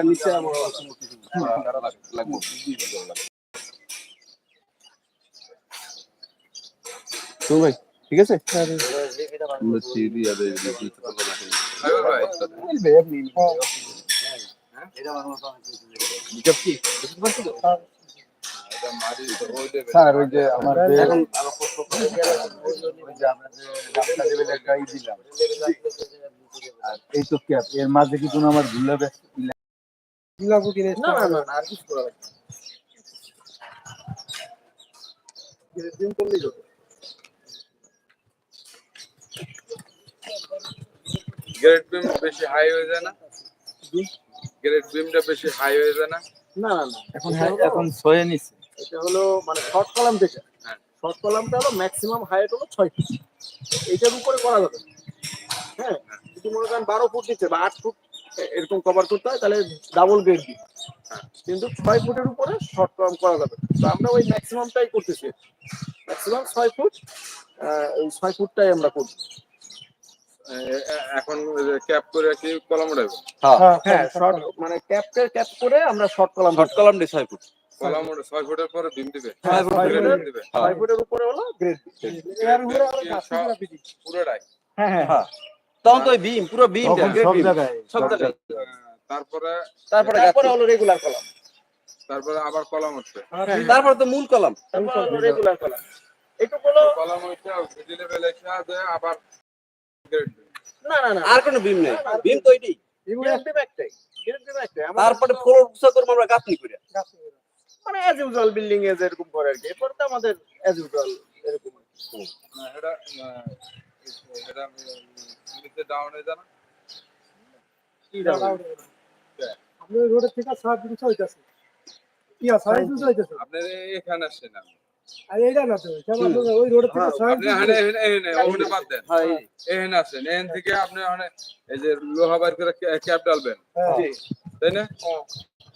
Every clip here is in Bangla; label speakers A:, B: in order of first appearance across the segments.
A: নিচে তো ভাই ঠিক আছে
B: স্যার ওই যে আমার এখন এই তো ক্যাপ এর মাঝে কি কোনো আমার ভুল হবে
A: না না না না, আর কিছু করা লাগবে না। দিন করলেই হবে
C: গ্রেড বিম বেশি হাই হয়ে যায় না? গ্রেড বিমটা বেশি হাই হয়ে যায় না?
A: না
B: এখন হ্যাঁ, এখন ছয়ে নিচ্ছে
A: এটা হলো মানে শর্ট কলাম থেকে।
C: হ্যাঁ।
A: শর্ট কলামটা হলো ম্যাক্সিমাম হাইট হলো ছয় ফুট এইটার উপরে করা যাবে। না। হ্যাঁ। যদি মনে করেন বারো ফুট নিচ্ছে বা আট ফুট এরকম কভার করতে হয় তাহলে ডাবল গ্রেড দিই। কিন্তু ছয় ফুটের উপরে শর্ট কলাম করা যাবে। তো আমরা ওই ম্যাক্সিমামটাই করতেছি। ম্যাক্সিমাম ছয় ফুট আহ, এই ছয় ফুটটাই আমরা করছি।
C: এখন ক্যাপ করে কি কলম উঠাইব?
A: হ্যাঁ। শর্ট মানে ক্যাপের ক্যাপ করে আমরা শর্ট কলাম
D: শর্ট কলাম দিয়ে ছয় ফুট।
C: কলম ছয় ফুটের পরে বিম দিবে?
A: হ্যাঁ, ছয় ফুটের উপরে হলো গ্রেড
C: পুরোটাই?
A: হ্যাঁ হ্যাঁ।
D: হ্যাঁ। তখন তো বিম পুরো বিম
B: সব জায়গায়।
D: সব জায়গায়।
C: তারপরে
D: তারপরে
A: তারপরে হলো রেগুলার কলাম।
C: তারপরে আবার কলম উঠবে
D: তারপরে তো মূল কলাম।
A: Regular column. একটু হলো
C: কলম উঠে ভিডি লেভেল এসে আবার
A: না না না।
D: আর কোনো বিম নেই। বিম তো এটাই তারপরে ফ্লোর উৎসা করব আমরা গাঁথনি করে।
A: মানে অ্যাজ ইউজুয়াল বিল্ডিং এ যেরকম করে আর কি। এরপর তো আমাদের অ্যাজ ইউজুয়াল এরকম আর কি।
C: এটা হয়ে?
E: আপনি রোডের থেকে সাত দিন ইয়া সাড়ে
C: এখানে আসেন
E: আর না তো ওই রোডের থেকে সাড়ে
C: ওখানে বাদ দেন
D: হ্যাঁ এই
C: এখানে আসেন এখান থেকে আপনি এই যে লোহা বার করে ক্যাপ ডালবেন তাই না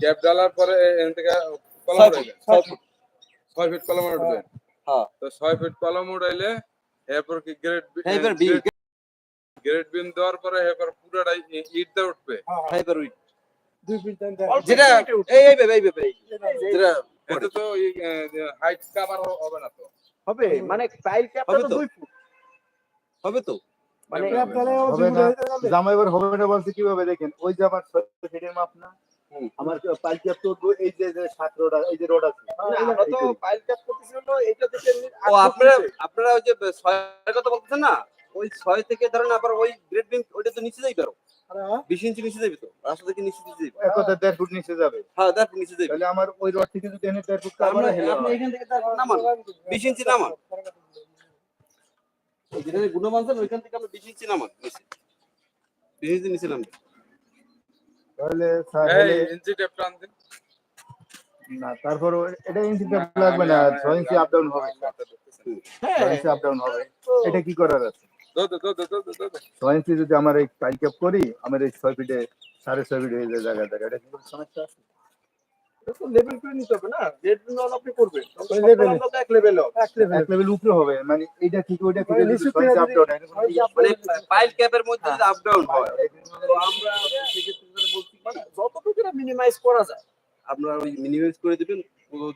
C: ক্যাপ ডালার পরে এখান থেকে কলম
D: ছয় ফিট
C: কলম উঠবেন
D: হ্যাঁ।
C: তো ছয় ফিট কলম উঠাইলে এরপর কি গ্রেড
D: হ্যাঁ, এবার বিম
C: গ্রেড বিম দেওয়ার পরে এরপর পুরোটাই ইট দিয়ে উঠবে।
D: হ্যাঁ, এবার
E: দুই ফিট টাইম
D: যেটা এই এই এই এই যেটা
C: এতে তো হাইট কভার হবে না তো।
A: হবে মানে টাইল ক্যাপটা তো। দুই ফুট
D: হবে তো।
A: মানে
E: তাহলে ও
B: হবে না। বলতে কীভাবে দেখেন? ওই যে আমার ছয় ফিটের মাপ না। আমার পাইপ ক্যাপ তো এই যে সাত রোড এই যে রোড আছে।
A: আমরা তো পাইল ক্যাপ করতেছি হলো এইটা থেকে
D: ও আপনারা আপনারা ওই যে ছয়ের কথা বলতেছেন না? ওই ছয় থেকে ধরেন আবার ওই গ্রেড ওইটা তো নিচে যাই পারো
E: হ্যাঁ,
D: বিশ ইঞ্চি নিচে যাবে তো? রাস্তা থেকে নিচে নিচে যাবে
B: এক কথা দেড় ফুট নিচে যাবে।
D: হ্যাঁ তারপর নিচে যাবে
B: তাহলে আমার ওই রোড থেকে যদি এনে দেড় ফুট
D: আমরা
B: কাভার
D: আপনি এখান থেকে তারপর নামান। বিশ ইঞ্চি নামান। যেটা গুণমান ওইখান থেকে আমরা বিশ ইঞ্চি নামান। নিচে বিশ ইঞ্চি নিচে নামবে।
B: তাহলে স্যার
C: এই ইঞ্চি টেপ টান দিন
B: না তারপর এটা ইঞ্চি লাগবে না ছয় ইঞ্চি আপ ডাউন হবে।
A: হ্যাঁ
B: ইঞ্চি আপ ডাউন হবে। এটা কি করার আছে?
C: দো দো দো দো দো দো দো
B: ছয় ইঞ্চি যদি আমার এই পাইপ ক্যাপ করি আমার এই ছয় ফিটে সাড়ে ছয় ফিট হয়ে যায় জায়গা জায়গা এটা কি কোনো সমস্যা আছে?
A: লেভেল করে নিতে হবে না গ্রেড বিম আপনি করবেন।
E: ওই level এ।
A: এক লেভেল
E: এক
B: লেভেল উপরে হবে মানে এইটা ঠিক ওইটা ঠিক
E: মানে নিচু
B: আপ ডাউন
D: মানে পাইল ক্যাপের মধ্যে আপ ডাউন হয়।
A: আমরা মানে যতটুকু মিনিমাইজ করা যায়।
D: আপনারা ওই মিনিমাইজ করে দিবেন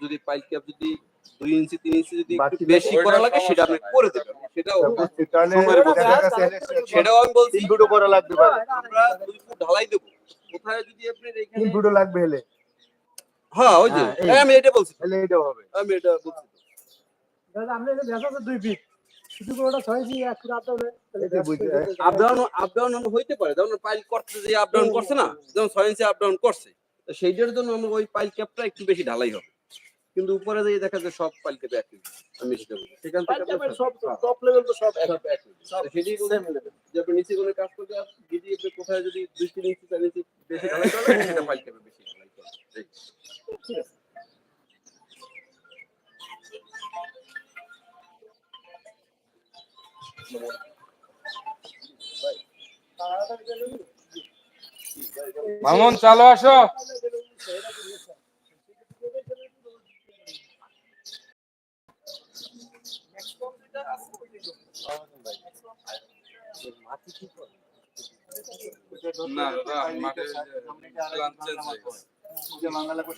D: যদি পাইল ক্যাপ যদি দুই ইঞ্চি তিন ইঞ্চি যদি বেশি করা লাগে সেটা আপনি করে দেবেন। সেটাও সেটাও আমি বলছি।
B: ফুটও করা লাগতে পারে।
D: আমরা দুই ফুট ঢালাই দেবো। কোথায় যদি আপনি এখানে
B: লাগবে হলে
D: হ্যাঁ ওই যে।
B: হ্যাঁ,
D: হ্যাঁ, আমি এটা বলছি।
B: তাহলে এটাও হবে।
D: আমি এটা বলছি।
E: দাদা, আপনি এটা দেখা দুই ফিট
D: হইতে পারে যেমন পাইল করতে যে আপ ডাউন করছে না যেমন ছয় ইঞ্চি আপ ডাউন করছে সেইটার জন্য আমরা ওই পাইল ক্যাপটা একটু বেশি ঢালাই হবে। কিন্তু উপরে দিয়ে দেখা যায় সব পাইল ক্যাপে একই আমি সেটা বলি সেখান থেকে
A: সব টপ লেভেল তো সব এক
D: একই। সেটাই বলছি যে আপনি নিচে কোনো কাজ করতে যদি আপনি কোথায় যদি দুই তিন ইঞ্চি চার ইঞ্চি বেশি ঢালাই করেন সেটা পাইল ক্যাপে বেশি ঢালাই করেন এই।
C: মামুন চালো আসো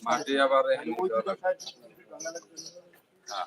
A: মাটি
C: আবার। হ্যাঁ।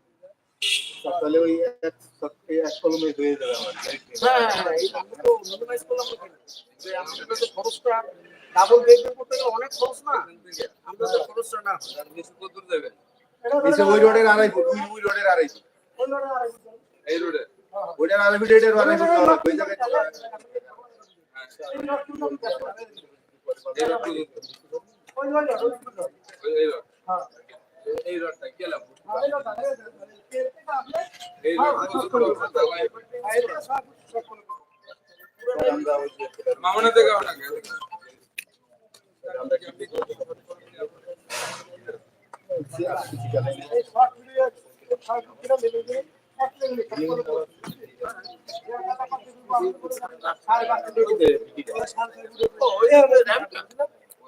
B: তাহলে ওই এক এক কলমে হয়ে যাবে আমার
A: হ্যাঁ হ্যাঁ এই তো নতুনাইজ করলাম যে আমাদের তো খরচটা ডাবল বেডরুম করতে গেলে অনেক খরচ না। আমরা তো খরচটা না
C: আর কত দূর
B: ওই রোডের আড়াই ফুট ওই ওই রোডের আড়াই ফুট
C: এই রোডে?
B: ওইটার আড়াই ফুট এটার আড়াই ফুট ওই জায়গায় তো-
C: এই রোড এই রোড। এই রোডটা গেলাম এই
B: আমরা
C: মামনে থেকে না না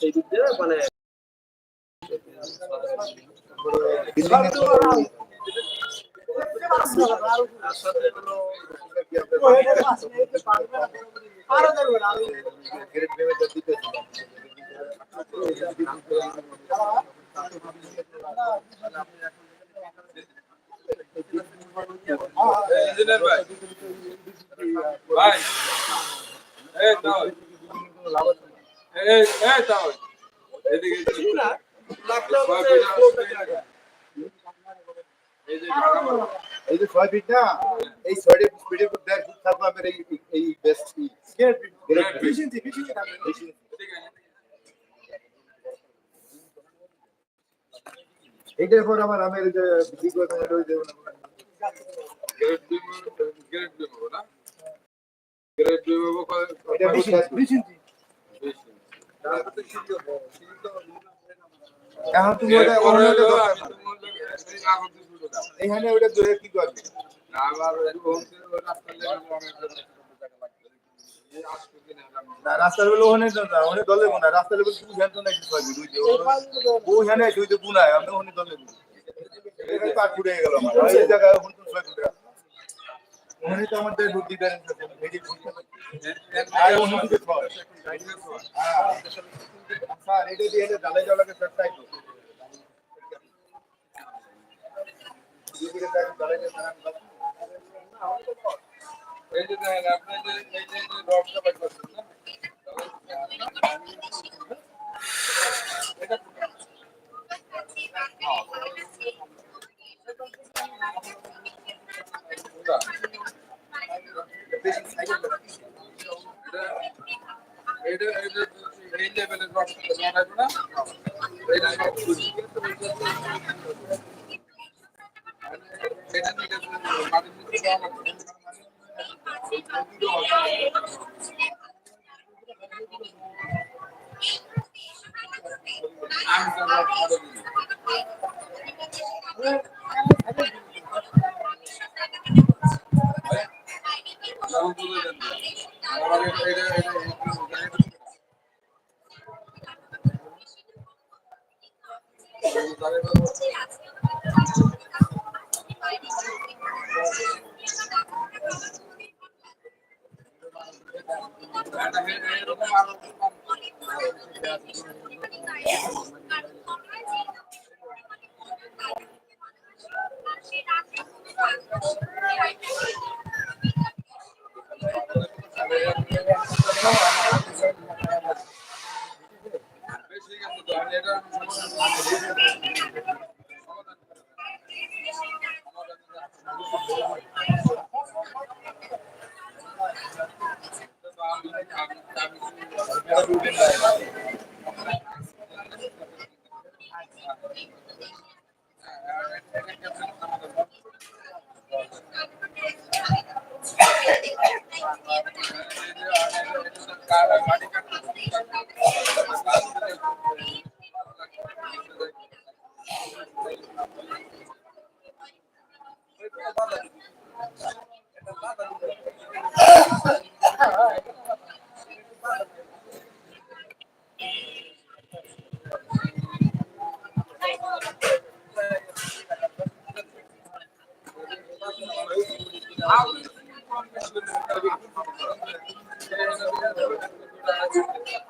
A: সেই দিক দিয়ে মানে
C: ভাই। এই এই তাও এদিকে এই যে।
B: এই যে ছয় ফিট না এই ছয় ফিটের উপর দেড় ফুট থাকবে আমার এই এই বেস্ট গ্রেড এইটার পর আমার আমের যে বিগত ওই
C: গ্রেড গ্রেড হবে না। গ্রেড হবে
B: এটা বিশ ইঞ্চি।
C: বিশ ইঞ্চি।
B: এখন তুমি ওটা
C: এরপরে
B: ওখানে
C: হলো
B: দরকার
C: আমি
B: না।
C: তো করি এই কাগজ দিয়ে শুরু দাও।
B: এইখানে ওটা ধরে কি করবে?
C: রাস্তার
B: বেলা ওখানে ওখানে দলে রাস্তার বেলা যে ওখানে দুই আমি ওখানে দলে এখানে পাট ফুটে গেল আমার। জায়গায় ওখানে ওখানে তো আমাদের দুধ ডিফারেন্স আছে এই যে ফুটে আর ছয় হ্যাঁ। স্যার এটা দিয়ে
C: দালে যে- এই আমি তো রড করে Thank you.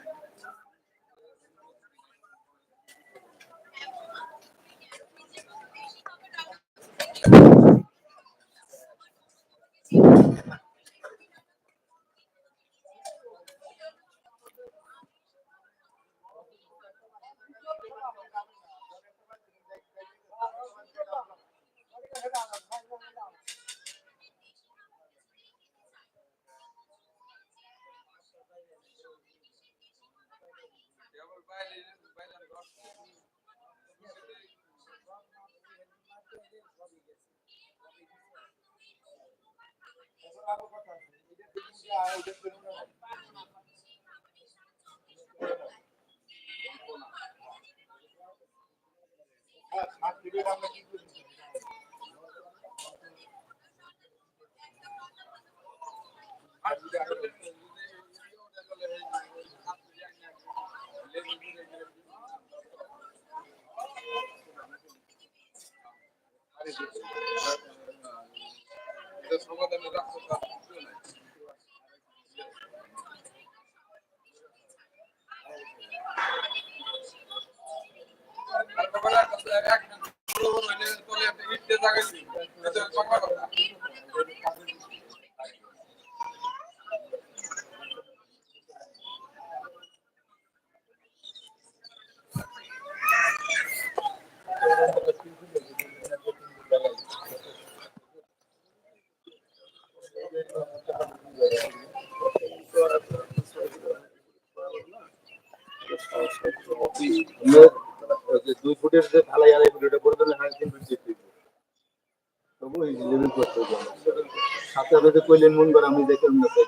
C: তুলে দেন।
B: দুই ফুটের ঢালাই আড়াই ফুট এটা করে দিলে হ্যাঁ তিন ফুট দিতে হবে। তবু এই লেভেল করতে হবে আমার। সাথে সাথে কইলেন মন করে আমি দেখলাম না তাই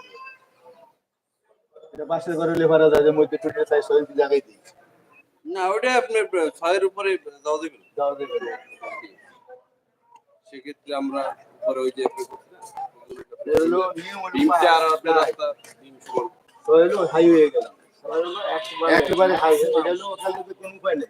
B: এটা বাসের ঘরে লেভারা যায় যে মধ্যে টুটে চাই সবাই জায়গায় দিই
D: না ওটা আপনার ছয়ের উপরে দেওয়া দেবে না।
B: যাওয়া
D: সেক্ষেত্রে আমরা উপরে ওই যে
B: এটা হলো নিয়ম
D: ডিমটা আর
B: অনুযায়ী
D: আপনার রাস্তা ডিম সমান।
B: তো হলো হাই হয়ে একেবারে হাই এটা হলো কোনো উপায় নেই